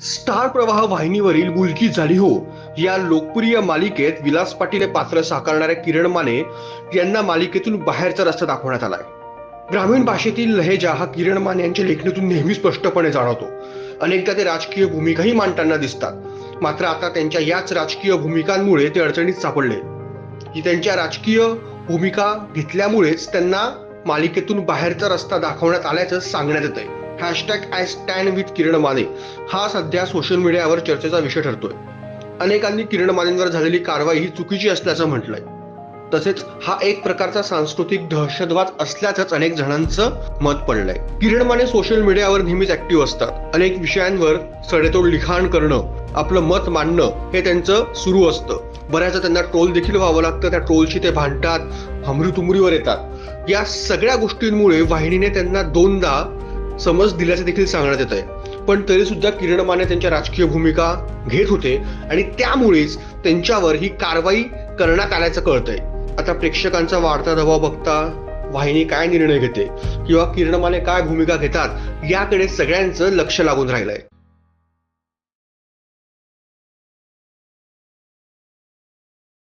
Star प्रवाह वाहिनीवरील मुलगी झाली हो. या लोकप्रिय मालिकेत विलास पाटील हे पात्र साकारणाऱ्या किरण माने यांना मालिकेतून बाहेरचा रस्ता दाखवण्यात आलाय. ग्रामीण भाषेतील लहेजा हा किरण माने यांच्या लेखणीतून नेहमी स्पष्टपणे जाणवतो. अनेकदा ते राजकीय भूमिकाही मांडताना दिसतात. मात्र आता त्यांच्या याच राजकीय भूमिकांमुळे ते अडचणीत सापडले. की त्यांच्या राजकीय भूमिका घेतल्यामुळेच त्यांना मालिकेतून बाहेरचा रस्ता दाखवण्यात आल्याचं सांगण्यात येत आहे hashtag I stand with Kiran Mane. हा सध्या सोशल मीडियावर चर्चेचा विषय ठरतोय. अनेकांनी किरण मानेंवर झालेली कारवाई ही चुकीची असल्याचं म्हटलंय. तसेच हा एक प्रकारचा सांस्कृतिक दहशतवाद असल्याचंच अनेक जणांचं मत पडलंय. किरण माने सोशल मीडियावर नेहमीच ऍक्टिव्ह असतात. अनेक विषयांवर सडेतोड लिखाण करणं आपलं मत मांडणं हे त्यांचं सुरू असतं. बऱ्याचदा त्यांना ट्रोल देखील व्हावं लागतं. त्या ट्रोलशी ते भांडतात हमरीतुमरीवर येतात. या सगळ्या गोष्टींमुळे वाहिनीने त्यांना दोनदा समज दिल्याचं देखील सांगण्यात येत आहे पण तरी सुद्धा किरण माने त्यांच्या राजकीय भूमिका घेत होते आणि त्यामुळेच त्यांच्यावर ही कारवाई करण्यात आल्याचं कळतंय. आता प्रेक्षकांचा वाढता दबाव बघता वाहिनी काय निर्णय घेते? किंवा किरण माने काय भूमिका घेतात? याकडे सगळ्यांचं लक्ष लागून राहिलंय.